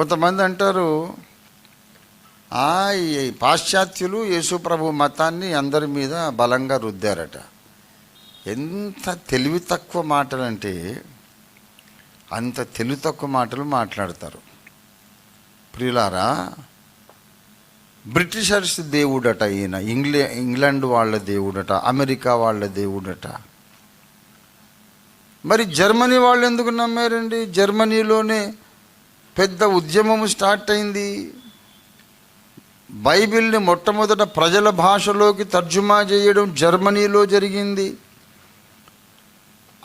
కొంతమంది అంటారు "ఆ, ఈ పాశ్చాత్యులు యేసుప్రభు మతాన్ని అందరి మీద బలంగా రుద్దారట. ఎంత తెలివి తక్కువ మాటలంటే అంత తెలివి తక్కువ మాటలు మాట్లాడతారు. ప్రియులారా బ్రిటిషర్స్ దేవుడట ఈయన ఇంగ్లే ఇంగ్లాండ్ వాళ్ళ దేవుడట అమెరికా వాళ్ళ దేవుడట. మరి జర్మనీ వాళ్ళు ఎందుకు నమ్మారండి? జర్మనీలోనే పెద్ద ఉద్యమం స్టార్ట్ అయింది. బైబిల్ని మొట్టమొదట ప్రజల భాషలోకి తర్జుమా చేయడం జర్మనీలో జరిగింది.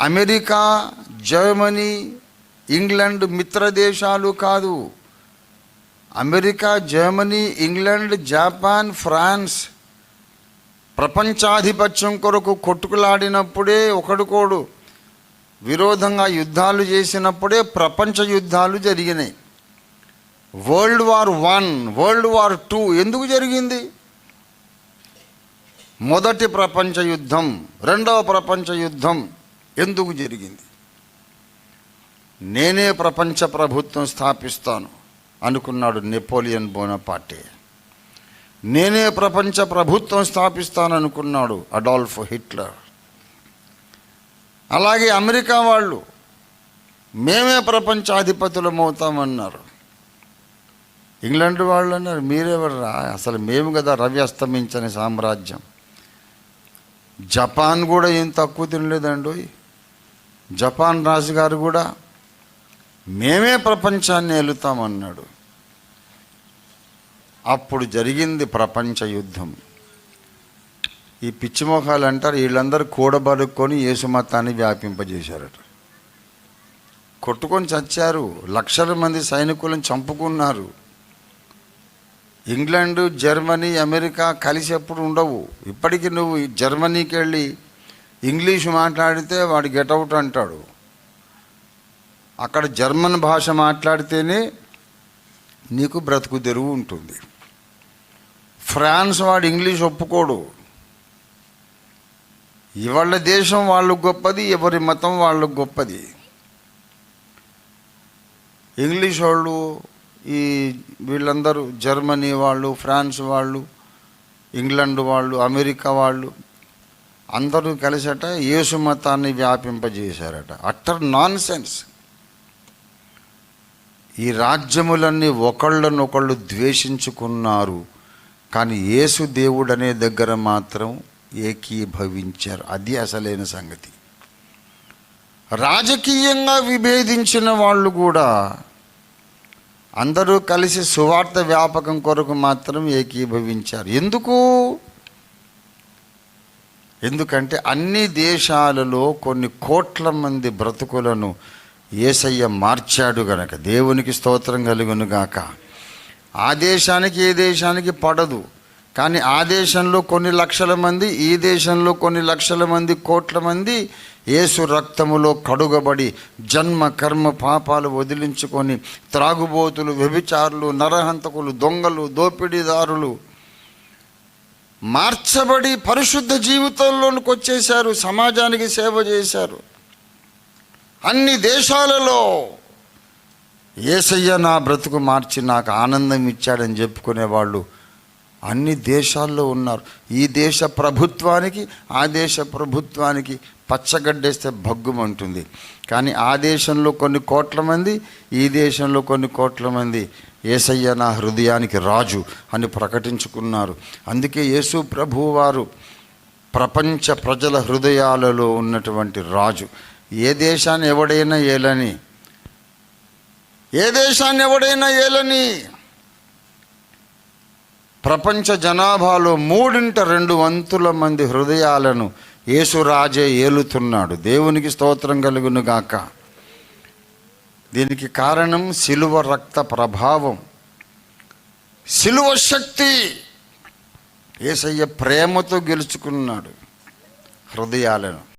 అమెరికా జర్మనీ ఇంగ్లాండ్ మిత్ర దేశాలు కాదు. America Germany England Japan France ప్రపంచాధిపత్యం కొరకు కొట్టుకులాడినప్పుడే ఒకడుకోడు విరోధంగా యుద్ధాలు చేసినప్పుడే ప్రపంచ యుద్ధాలు జరిగినాయి. World war one world war two ఎందుకు జరిగింది? మొదటి ప్రపంచ యుద్ధం రెండవ ప్రపంచ యుద్ధం ఎందుకు జరిగింది? నేనే ప్రపంచ ప్రభుత్వం స్థాపిస్తాను అనుకున్నాడు నెపోలియన్ బోనపాటే నేనే ప్రపంచ ప్రభుత్వం స్థాపిస్తాను అనుకున్నాడు అడాల్ఫ్ హిట్లర్. అలాగే అమెరికా వాళ్ళు మేమే ప్రపంచాధిపతులం అవుతామన్నారు. ఇంగ్లాండ్ వాళ్ళు అన్నారు మీరెవర్రా? అసలు మేము కదా రవి అస్తమించని సామ్రాజ్యం. జపాన్ కూడా ఏం తక్కువ తినలేదండి జపాన్ రాజుగారు కూడా మేమే ప్రపంచాన్ని ఏలుతామన్నాడు. అప్పుడు జరిగింది ప్రపంచ యుద్ధం. ఈ పిచ్చిమోహాలు అంటారు వీళ్ళందరూ కూడబడుకొని యేసు మతాన్ని వ్యాపింపజేశారట. కొట్టుకొని చచ్చారు లక్షల మంది సైనికులను చంపుకున్నారు. ఇంగ్లాండ్ జర్మనీ అమెరికా కలిసి ఎప్పుడు ఉండవు. ఇప్పటికీ నువ్వు జర్మనీకి వెళ్ళి ఇంగ్లీష్ మాట్లాడితే వాడు గెటౌట్ అంటాడు. అక్కడ జర్మన్ భాష మాట్లాడితేనే నీకు బ్రతుకు తెరువు ఉంటుంది. ఫ్రాన్స్ వాడు ఇంగ్లీష్ ఒప్పుకోడు. ఇవాళ్ళ దేశం వాళ్ళకు గొప్పది ఎవరి మతం వాళ్ళకు గొప్పది. ఇంగ్లీష్ వాళ్ళు ఈ వీళ్ళందరూ జర్మనీ వాళ్ళు ఫ్రాన్స్ వాళ్ళు ఇంగ్లాండ్ వాళ్ళు అమెరికా వాళ్ళు అందరూ కలిసట యేసు మతాన్ని వ్యాపింపజేశారట. అట్టర్ నాన్ సెన్స్ ఈ రాజ్యములన్నీ ఒకళ్ళనొకళ్ళు ద్వేషించుకున్నారు. కానీ యేసు దేవుడనే దగ్గర మాత్రం ఏకీభవించారు. అది అసలైన సంగతి. రాజకీయంగా విభేదించిన వాళ్ళు కూడా అందరూ కలిసి సువార్త వ్యాపకం కొరకు మాత్రం ఏకీభవించారు. ఎందుకు? ఎందుకంటే అన్ని దేశాలలో కొన్ని కోట్ల మంది బ్రతుకులను ఏసయ్య మార్చాడు గనక. దేవునికి స్తోత్రం కలుగును గాక. ఆ దేశానికి ఏ దేశానికి పడదు. కానీ ఆ దేశంలో కొన్ని లక్షల మంది ఈ దేశంలో కొన్ని లక్షల మంది కోట్ల మంది యేసు రక్తములో కడుగబడి జన్మ కర్మ పాపాలు వదిలించుకొని త్రాగుబోతులు వ్యభిచారులు నరహంతకులు దొంగలు దోపిడీదారులు మార్చబడి పరిశుద్ధ జీవితంలోనికి వచ్చేశారు సమాజానికి సేవ చేశారు. అన్ని దేశాలలో ఏసయ్య నా బ్రతుకు మార్చి నాకు ఆనందం ఇచ్చాడని చెప్పుకునేవాళ్ళు అన్ని దేశాల్లో ఉన్నారు. ఈ దేశ ప్రభుత్వానికి ఆ దేశ ప్రభుత్వానికి పచ్చగడ్డేస్తే భగ్గుమంటుంది. కానీ ఆ దేశంలో కొన్ని కోట్ల మంది ఈ దేశంలో కొన్ని కోట్ల మంది. ఏసయ్య నా హృదయానికి రాజు అని ప్రకటించుకున్నారు. అందుకే యేసు ప్రభు వారు ప్రపంచ ప్రజల హృదయాలలో ఉన్నటువంటి రాజు. ఏ దేశాన్ని ఎవడైనా ఏలని? ఏ దేశాన్ని ఎవడైనా ఏలని? ప్రపంచ జనాభాలో మూడింట రెండు వంతుల మంది హృదయాలను యేసురాజే ఏలుతున్నాడు. దేవునికి స్తోత్రం కలుగును గాక దీనికి కారణం సిలువ రక్త ప్రభావం. సిలువ శక్తి. ఏసయ్య ప్రేమతో గెలుచుకున్నాడు హృదయాలను.